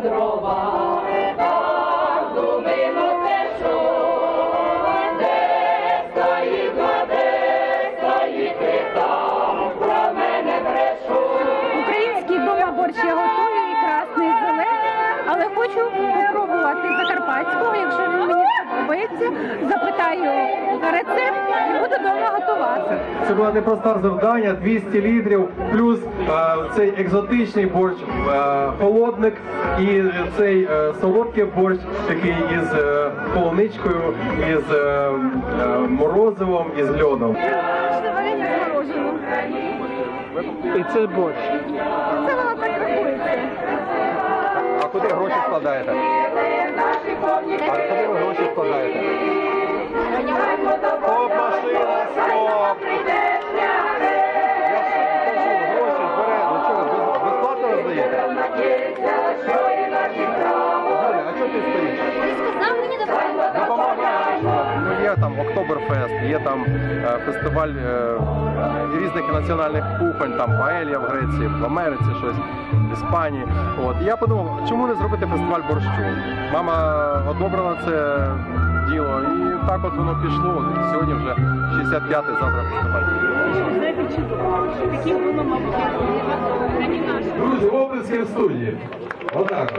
дрова, а. Українські дома борщ я і красний, і але хочу спробувати закарпатського, якщо він мені сподобається, запитаю. Це було непросте завдання, 200 літрів, плюс е, цей екзотичний борщ, е, холодник і цей е, солодкий борщ, такий із е, полуничкою, із е, е, морозивом, із льодом. Мороженим. І це борщ. Це воно так рахується. А куди гроші складаєте? А куди ви гроші складаєте? Ну є там Октоберфест, є там е, фестиваль е, різних національних кухонь, там паелья в Греції, в Америці щось, в Іспанії. От І я подумав, чому не зробити фестиваль борщу? Мама одобрила це діло, і так от воно пішло. Сьогодні вже 65-й завтра фестиваль знаєте. Таким воно, мабуть, рані наше. Друзі, облески в студії. Отак.